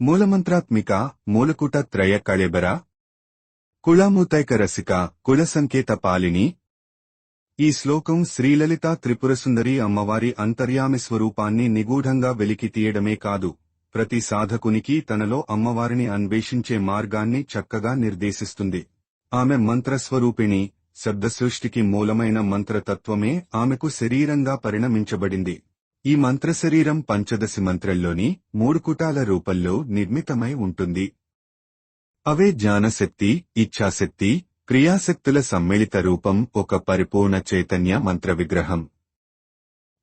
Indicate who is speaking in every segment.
Speaker 1: మూలమంత్రాత్మిక మూలకూట త్రయ కళెబర కుళామూతైక రసిక కుల సంకేత పాలిని. ఈ శ్లోకం శ్రీలలిత త్రిపురసుందరి అమ్మవారి అంతర్యామి స్వరూపాన్ని నిగూఢంగా వెలికి తీయడమే కాదు ప్రతి సాధకునికి తనలో అమ్మవారిని అన్వేషించే మార్గాన్ని చక్కగా నిర్దేశిస్తుంది. ఆమె మంత్రస్వరూపిణి శబ్దసృష్టికి మూలమైన మంత్రతత్వమే ఆమెకు శరీరంగా పరిణమించబడింది. ఈ మంత్రశరీరం పంచదశి మంత్రంలోని మూడు కుటాల రూపంలో నిర్మితమై ఉంటుంది. అవే జ్ఞానశక్తి ఇచ్ఛాశక్తి క్రియాశక్తుల సమ్మిళిత రూపం ఒక పరిపూర్ణ చైతన్య మంత్ర విగ్రహం.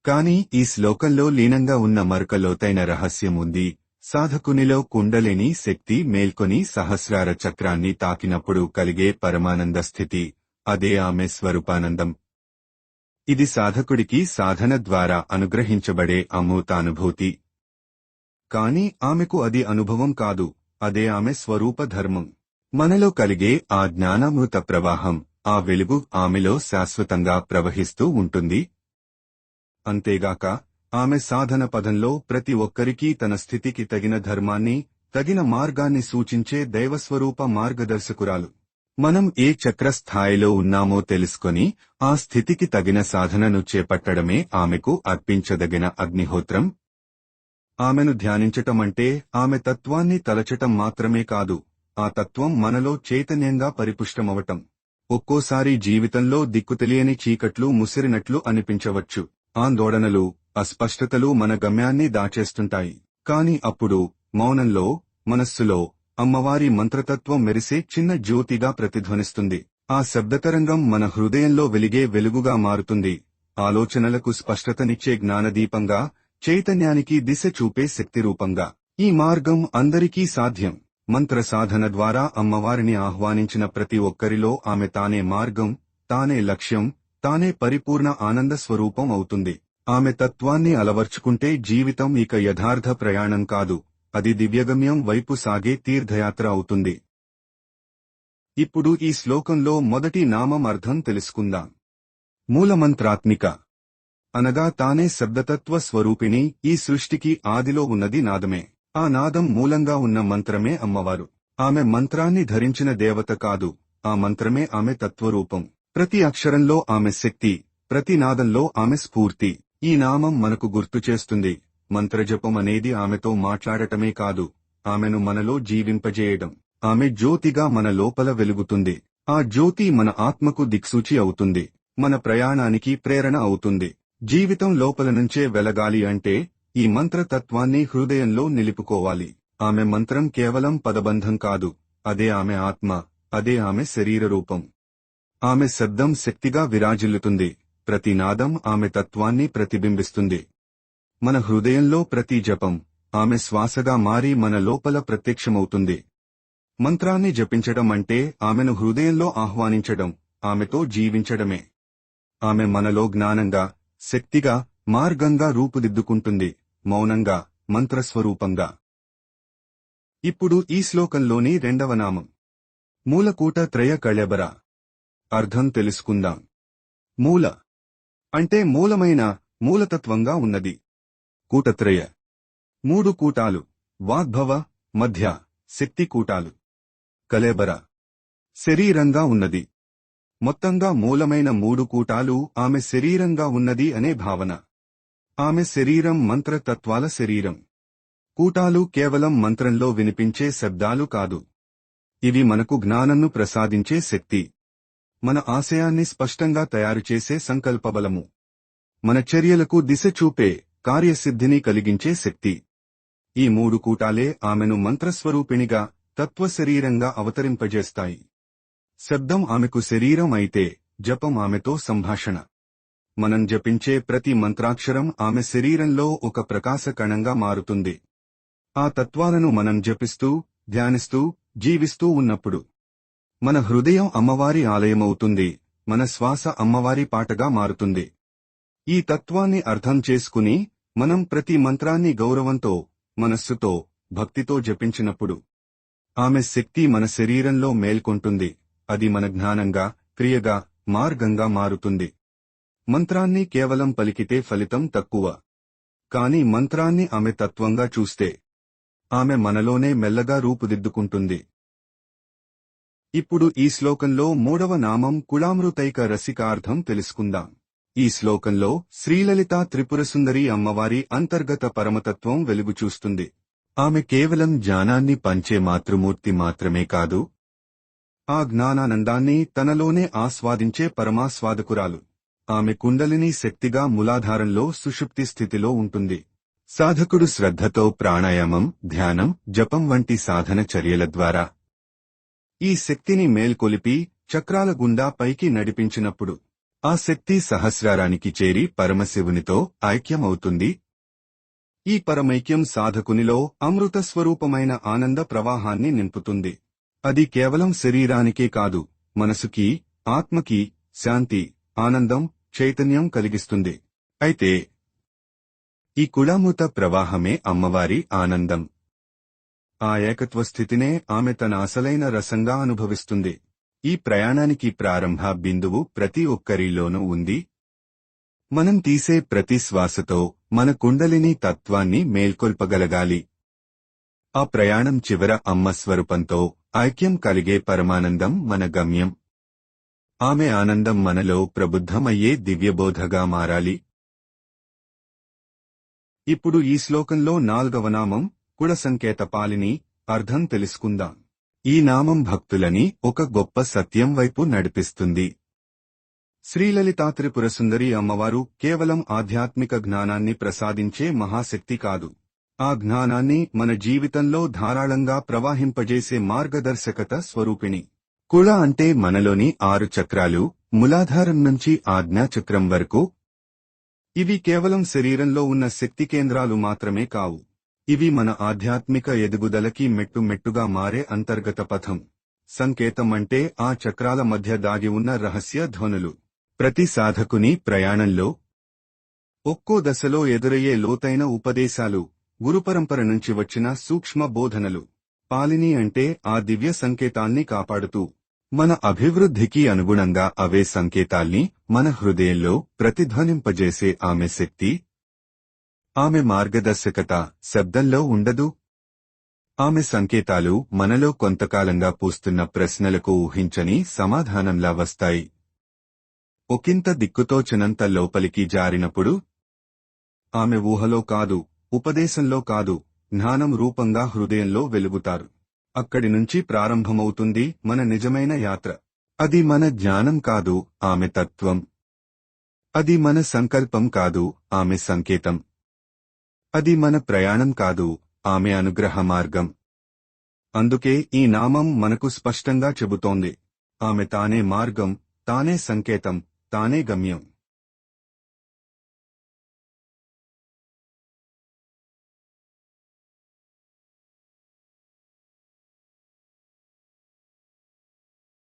Speaker 1: కాని ఈ శ్లోకంలో లీనంగా ఉన్న మరొక లోతైన రహస్యం ఉంది. సాధకునిలో కుండలిని శక్తి మేల్కొని సహస్రార చక్రాన్ని తాకినప్పుడు కలిగే పరమానంద స్థితి అదే ఆమె స్వరూపానందం. ఇది సాధకుడికి సాధన ద్వారా అనుగ్రహించబడే అమూతానుభూతి. కాని ఆమెకు అది అనుభవం కాదు అదే ఆమె స్వరూప ధర్మం. మనలో కలిగే ఆ జ్ఞానామృత ప్రవాహం ఆ వెలుగు ఆమెలో శాశ్వతంగా ప్రవహిస్తూ ఉంటుంది. అంతేగాక ఆమె సాధన పదంలో ప్రతి ఒక్కరికీ తన స్థితికి తగిన ధర్మాన్ని తగిన మార్గాన్ని సూచించే దైవస్వరూప మార్గదర్శకురాలు. మనం ఏ చక్ర స్థాయిలో ఉన్నామో తెలుసుకొని ఆ స్థితికి తగిన సాధనను చేపట్టడమే ఆమెకు అర్పించదగిన అగ్నిహోత్రం. ఆమెను ధ్యానించటమంటే ఆమె తత్వాన్ని తలచటం మాత్రమే కాదు ఆ తత్వం మనలో చైతన్యంగా పరిపుష్టమవటం. ఒక్కోసారి జీవితంలో దిక్కుతెలియని చీకట్లు ముసిరినట్లు అనిపించవచ్చు. ఆందోళనలు అస్పష్టతలు మన గమ్యాన్ని దాచేస్తుంటాయి. కాని అప్పుడు మౌనంలో మనస్సులో అమ్మవారి మంత్రతత్వం మెరిసే చిన్న జ్యోతిగా ప్రతిధ్వనిస్తుంది. ఆ శబ్దతరంగం మన హృదయంలో వెలిగే వెలుగుగా మారుతుంది. ఆలోచనలకు స్పష్టతనిచ్చే జ్ఞానదీపంగా చైతన్యానికి దిశ చూపే శక్తి రూపంగా. ఈ మార్గం అందరికీ సాధ్యం. మంత్ర సాధన ద్వారా అమ్మవారిని ఆహ్వానించిన ప్రతి ఒక్కరిలో ఆమె తానే మార్గం తానే లక్ష్యం తానే పరిపూర్ణ ఆనంద స్వరూపం అవుతుంది. ఆమె తత్వాన్ని అలవర్చుకుంటే జీవితం ఇక యథార్థ ప్రయాణం కాదు. అది దివ్యగమ్యం వైపు సాగే తీర్థయాత్ర అవుతుంది. ఇప్పుడు ఈ శ్లోకంలో మొదటి నామం అర్థం తెలుసుకుందాం. మూలమంత్రాత్మిక. అనగా తానే శబ్దతత్వ స్వరూపిణి ఈ సృష్టికి ఆదిలో ఉన్నది నాదమే. ఆ నాదం మూలంగా ఉన్న మంత్రమే అమ్మవారు. ఆమె మంత్రాన్ని ధరించిన దేవత కాదు ఆ మంత్రమే ఆమె తత్వరూపం. ప్రతి అక్షరంలో ఆమె శక్తి ప్రతి నాదంలో ఆమె స్ఫూర్తి. ఈ నామం మనకు గుర్తు చేస్తుంది. మంత్రజపం అనేది ఆమెతో మాట్లాడటమే కాదు ఆమెను మనలో జీవింపజేయడం. ఆమె జ్యోతిగా మన లోపల వెలుగుతుంది. ఆ జ్యోతి మన ఆత్మకు దిక్సూచి అవుతుంది. మన ప్రయాణానికి ప్రేరణ అవుతుంది. జీవితం లోపల నుంచే వెలగాలి అంటే ఈ మంత్రతత్వాన్ని హృదయంలో నిలుపుకోవాలి. ఆమె మంత్రం కేవలం పదబంధం కాదు. అదే ఆమె ఆత్మ అదే ఆమె శరీర రూపం. ఆమె శబ్దం శక్తిగా విరాజిల్లుతుంది. ప్రతి నాదం ఆమె తత్వాన్ని ప్రతిబింబిస్తుంది. మన హృదయంలో ప్రతి జపం ఆమె శ్వాసగా మారి మన లోపల ప్రత్యక్షమవుతుంది. మంత్రాన్ని జపించడం అంటే ఆమెను హృదయంలో ఆహ్వానించడం ఆమెతో జీవించడమే. ఆమె మనలో జ్ఞానంగా శక్తిగా మార్గంగా రూపుదిద్దుకుంటుంది మౌనంగా మంత్రస్వరూపంగా. ఇప్పుడు ఈ శ్లోకంలోని రెండవ నామం. మూలకూట త్రయ కళెబర. అర్థం తెలుసుకుందాం. మూల అంటే మూలమైన మూలతత్వంగా ఉన్నది. కూటత్రయ. మూడు కూటాలు వాగ్భవ మధ్య శక్తి కూటాలు. కలేబర. శరీరంగా ఉన్నది. మొత్తంగా మూలమైన మూడు కూటాలు ఆమె శరీరంగా ఉన్నది అనే భావన. ఆమె శరీరం మంత్రతత్వాల శరీరం. కూటాలు కేవలం మంత్రంలో వినిపించే శబ్దాలు కాదు. ఇవి మనకు జ్ఞానంను ప్రసాదించే శక్తి. మన ఆశయాన్ని స్పష్టంగా తయారుచేసే సంకల్పబలము. మన చర్యలకు దిశ చూపే కార్యసిద్ధిని కలిగించే శక్తి. ఈ మూడు కూటాలే ఆమెను మంత్రస్వరూపిణిగా తత్వశరీరంగా అవతరింపజేస్తాయి. శబ్దం ఆమెకు శరీరం అయితే జపం ఆమెతో సంభాషణ. మనం జపించే ప్రతి మంత్రాక్షరం ఆమె శరీరంలో ఒక ప్రకాశ కణంగా మారుతుంది. ఆ తత్వాలను మనం జపిస్తూ ధ్యానిస్తూ జీవిస్తూ ఉన్నప్పుడు. మన హృదయం అమ్మవారి ఆలయమవుతుంది మన శ్వాస అమ్మవారి పాటగా మారుతుంది. ఈ తత్వాన్ని అర్థం చేసుకుని మనం ప్రతి మంత్రాన్ని గౌరవంతో మనస్సుతో భక్తితో జపించినప్పుడు ఆమె శక్తి మన శరీరంలో మేల్కొంటుంది అది మన జ్ఞానంగా క్రియగా మార్గంగా మారుతుంది. మంత్రాన్ని కేవలం పలికితే ఫలితం తక్కువ. కాని మంత్రాన్ని ఆమె తత్వంగా చూస్తే ఆమె మనలోనే మెల్లగా రూపుదిద్దుకుంటుంది. ఇప్పుడు ఈ శ్లోకంలో మూడవ నామం కుళామృతైక రసికార్థం తెలుసుకుందాం. ఈ శ్లోకంలో శ్రీలలిత త్రిపురసుందరి అమ్మవారి అంతర్గత పరమతత్వం వెలుగు చూస్తుంది ఆమె కేవలం జ్ఞానాన్ని పంచే మాతృమూర్తి మాత్రమే కాదు ఆ జ్ఞానానందాన్ని తనలోనే ఆస్వాదించే పరమాస్వాదకురాలు. ఆమె కుండలిని శక్తిగా మూలాధారంలో సుషుప్తి స్థితిలో ఉంటుంది. సాధకుడు శ్రద్ధతో ప్రాణాయామం ధ్యానం జపం వంటి సాధన చర్యల ద్వారా ఈ శక్తిని మేల్కొలిపి చక్రాల గుండా పైకి నడిపించినప్పుడు ఆ శక్తి సహస్రారానికి చేరి పరమశివునితో ఐక్యమవుతుంది. ఈ పరమైక్యం సాధకునిలో అమృత స్వరూపమైన ఆనంద ప్రవాహాన్ని నింపుతుంది. అది కేవలం శరీరానికే కాదు మనసుకి ఆత్మకి శాంతి ఆనందం చైతన్యం కలిగిస్తుంది. అయితే ఈ కుళామృత ప్రవాహమే అమ్మవారి ఆనందం. ఆ ఏకత్వ స్థితినే ఆమె తన అసలైన రసంగా అనుభవిస్తుంది. ఈ ప్రయాణానికి ప్రారంభ బిందువు ప్రతి ఒక్కరిలోనూ ఉంది. మనం తీసే ప్రతి శ్వాసతో మన కుండలిని తత్వాన్ని మేల్కొల్పగలగాలి. ఆ ప్రయాణం చివర అమ్మ స్వరూపంతో ఐక్యం కలిగే పరమానందం మన గమ్యం. ఆమె ఆనందం మనలో ప్రబుద్ధమయ్యే దివ్యబోధగా మారాలి. ఇప్పుడు ఈ శ్లోకంలో నాల్గవ నామం కుడ సంకేత పాలిని అర్థం తెలుసుకుందాం. ఈ నామం భక్తులని ఒక గొప్ప సత్యం వైపు నడిపిస్తుంది. శ్రీలలితాత్రిపుర సుందరి అమ్మవారు కేవలం ఆధ్యాత్మిక జ్ఞానాన్ని ప్రసాదించే మహాశక్తి కాదు. ఆ జ్ఞానాన్ని మన జీవితంలో ధారాళంగా ప్రవాహింపజేసే మార్గదర్శకత స్వరూపిణి. కుళ అంటే మనలోని ఆరు చక్రాలు మూలాధారం నుంచి ఆజ్ఞాచక్రం వరకు. ఇవి కేవలం శరీరంలో ఉన్న శక్తి కేంద్రాలు మాత్రమే కావు. ఇవి మన ఆధ్యాత్మిక ఎదుగుదలకి మెట్టు మెట్టుగా మారే అంతర్గత పథం. సంకేతం అంటే ఆ చక్రాల మధ్య దాగి ఉన్న రహస్య ధ్వనులు. ప్రతి సాధకుని ప్రయాణంలో ఒక్కో దశలో ఎదురయ్యే లోతైన ఉపదేశాలు గురుపరంపర నుంచి వచ్చిన సూక్ష్మ బోధనలు. పాలిని అంటే ఆ దివ్య సంకేతాల్ని కాపాడుతూ మన అభివృద్ధికి అనుగుణంగా అవే సంకేతాల్ని మన హృదయంలో ప్రతిధ్వనింపజేసే ఆమె శక్తి ఆమె మార్గదర్శకత శబ్దంలో ఉండదు? ఆమె సంకేతాలు మనలో కొంతకాలంగా పూస్తున్న ప్రశ్నలకు ఊహించని సమాధానంలా వస్తాయి. ఒకంత దిక్కుతోచనంత లోపలికి జారినప్పుడు ఆమె ఊహలో కాదు ఉపదేశంలో కాదు జ్ఞానం రూపంగా హృదయంలో వెలుగుతారు. అక్కడి నుంచి ప్రారంభమవుతుంది మన నిజమైన యాత్ర. అది మన జ్ఞానం కాదు ఆమె తత్వం. అది మన సంకల్పం కాదు ఆమె సంకేతం. అది మన ప్రయాణం కాదు ఆమె అనుగ్రహ మార్గం. అందుకే ఈ నామం మనకు స్పష్టంగా చెబుతోంది. ఆమె తానే మార్గం తానే సంకేతం తానే గమ్యం.